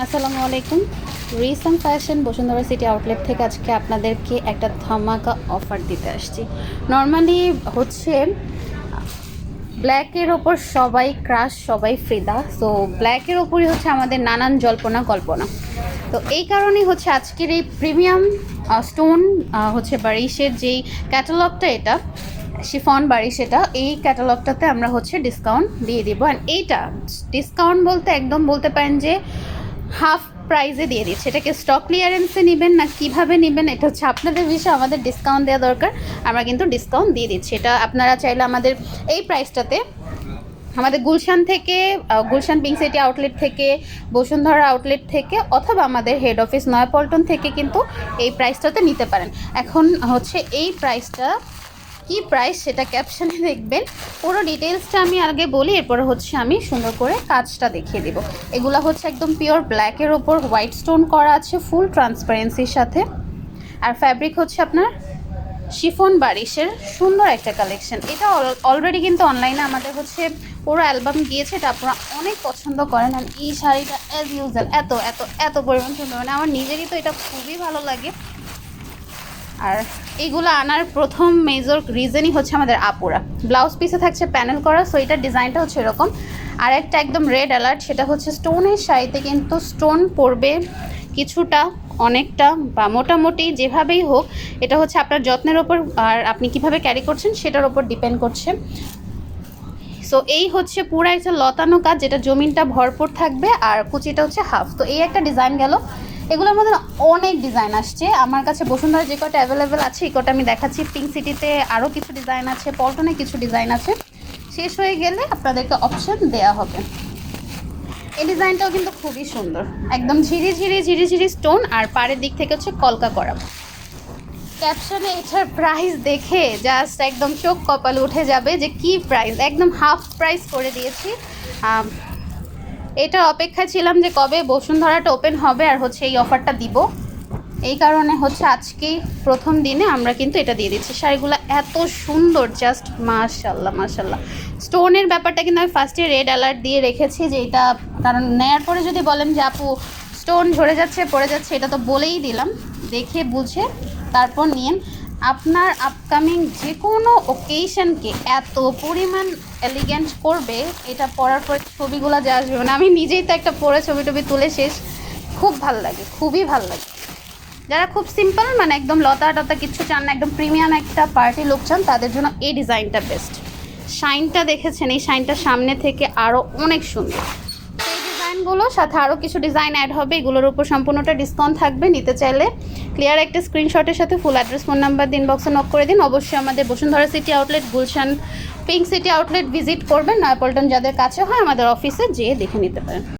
আসসালামু আলাইকুম। রিসাম ফ্যাশন বসুন্ধরা সিটি আউটলেট থেকে আজকে আপনাদেরকে একটা ধামাকা অফার দিতে আসছি। নর্মালি হচ্ছে, ব্ল্যাকের ওপর সবাই ক্রাশ, সবাই ফ্রিদা। সো ব্ল্যাকের ওপরই হচ্ছে আমাদের নানান জল্পনা, কল্পনা। তো এই কারণেই হচ্ছে আজকের এই প্রিমিয়াম স্টোন হচ্ছে বারিশের যেই ক্যাটালগটা এটা, শিফন বাড়ি সেটা এই ক্যাটালগটাতে আমরা হচ্ছে ডিসকাউন্ট দিয়ে দিব। অ্যান্ড এইটা ডিসকাউন্ট বলতে একদম বলতে পারেন যে হাফ প্রাইজে দিয়ে দিচ্ছে। এটাকে স্টক ক্লিয়ারেন্সে নেবেন না, কীভাবে নেবেন, এটা হচ্ছে আপনাদের বিষয়ে, আমাদের ডিসকাউন্ট দেওয়া দরকার। আমরা কিন্তু ডিসকাউন্ট দিয়ে দিচ্ছি। এটা আপনারা চাইলে আমাদের এই প্রাইসটাতে আমাদের গুলশান থেকে গুলশান পিঙ্ক সিটি আউটলেট থেকে, বসুন্ধরা আউটলেট থেকে, অথবা আমাদের হেড অফিস নয়াপল্টন থেকে কিন্তু এই প্রাইসটাতে নিতে পারেন। এখন হচ্ছে এই প্রাইসটা কি প্রাইস সেটা ক্যাপশনে দেখবেন। পুরো ডিটেলসটা আমি আগে বলি, এরপরে হচ্ছে আমি সুন্দর করে কাজটা দেখিয়ে দিব। এগুলো হচ্ছে একদম পিওর ব্ল্যাকের ওপর হোয়াইট স্টোন করা আছে ফুল ট্রান্সপারেন্সির সাথে। আর ফ্যাব্রিক হচ্ছে আপনার শিফন বারিশের সুন্দর একটা কালেকশন এটা অলরেডি কিন্তু অনলাইনে আমাদের হচ্ছে পুরো অ্যালবাম গিয়েছে এটা আপনারা অনেক পছন্দ করেন। আর এই শাড়িটা অ্যাজ ইউজুয়াল এত এত এত পরিমাণ সুন্দর। মানে আমার নিজেরই তো এটা খুবই ভালো লাগে। আর এইগুলো আনার প্রথম মেজর রিজনই হচ্ছে আমাদের আপুরা। ব্লাউজ পিসে থাকছে প্যানেল করা সো এটার ডিজাইনটা হচ্ছে এরকম। আর একটা একদম রেড অ্যালার্ট সেটা হচ্ছে স্টোনের শাড়িতে কিন্তু স্টোন পড়বে কিছুটা, অনেকটা বা মোটামুটি যেভাবেই হোক, এটা হচ্ছে আপনার যত্নের ওপর আর আপনি কীভাবে ক্যারি করছেন সেটার ওপর ডিপেন্ড করছে। সো এই হচ্ছে পুরো একটা লতানো কাজ, যেটা জমিনটা ভরপুর থাকবে আর কুচিটা হচ্ছে হাফ তো এই একটা ডিজাইন গেল। এগুলোর মধ্যে অনেক ডিজাইন আসছে। আমার কাছে বসুন্ধরা যে কটা অ্যাভেলেবেল আছে, এই কটা আমি দেখাচ্ছি। পিঙ্ক সিটিতে আরও কিছু ডিজাইন আছে পল্টনে কিছু ডিজাইন আছে। শেষ হয়ে গেলে আপনাদেরকে অপশন দেওয়া হবে। এই ডিজাইনটাও কিন্তু খুবই সুন্দর। একদম ঝিরি ঝিরি ঝিরি ঝিরি স্টোন আর পাড়ের দিক থেকে হচ্ছে কলকা করা। ক্যাপশনে এটার প্রাইস দেখে জাস্ট একদম চোখ কপাল উঠে যাবে যে কি প্রাইস একদম হাফ প্রাইস করে দিয়েছি। এটা অপেক্ষা ছিলাম যে কবে বসুন্ধরাটা ওপেন হবে আর হচ্ছে এই অফারটা দিব। এই কারণে হচ্ছে আজকেই প্রথম দিনে আমরা কিন্তু এটা দিয়ে দিচ্ছি। শাড়িগুলো এত সুন্দর জাস্ট মাশাল্লাহ মাশাল্লাহ স্টোনের ব্যাপারটা কিন্তু আমি ফার্স্টে রেড অ্যালার্ট দিয়ে রেখেছি যে এটা, কারণ নেয়ার পরে যদি বলেন যে আপু স্টোন ঝরে যাচ্ছে, পড়ে যাচ্ছে, এটা তো বলেই দিলাম। দেখে বুঝে তারপর নিন আপনার আপকামিং যে কোনো ওকেশনকে এত পরিমাণ এলিগেন্ট করবে, এটা পরার পর ছবিগুলো যা আসবে মানে আমি নিজেই তো একটা পরে ছবি টবি তুলে শেষ। খুব ভালো লাগে, খুবই ভালো লাগে। যারা খুব সিম্পল মানে একদম লতা টতা কিছু চান না, একদম প্রিমিয়াম একটা পার্টি লুক চান, তাদের জন্য এই ডিজাইনটা বেস্ট শাইনটা দেখেছেন, এই শাইনটা সামনে থেকে আরও অনেক সুন্দর। ডিজাইনগুলো, সাথে আরও কিছু ডিজাইন অ্যাড হবে, এগুলোর উপর সম্পূর্ণটা ডিসকাউন্ট থাকবে। নিতে চাইলে ক্লিয়ার একটা স্ক্রিনশটের সাথে ফুল অ্যাড্রেস ফোন নাম্বার দিন বক্সে নক করে দিন। অবশ্যই আমাদের Bashundhara city outlet Gulshan pink city outlet visit করবেন। নয়াপল্টন যাদের কাছে হয়, আমাদের অফিসে যেয়ে দেখে নিতে পারেন।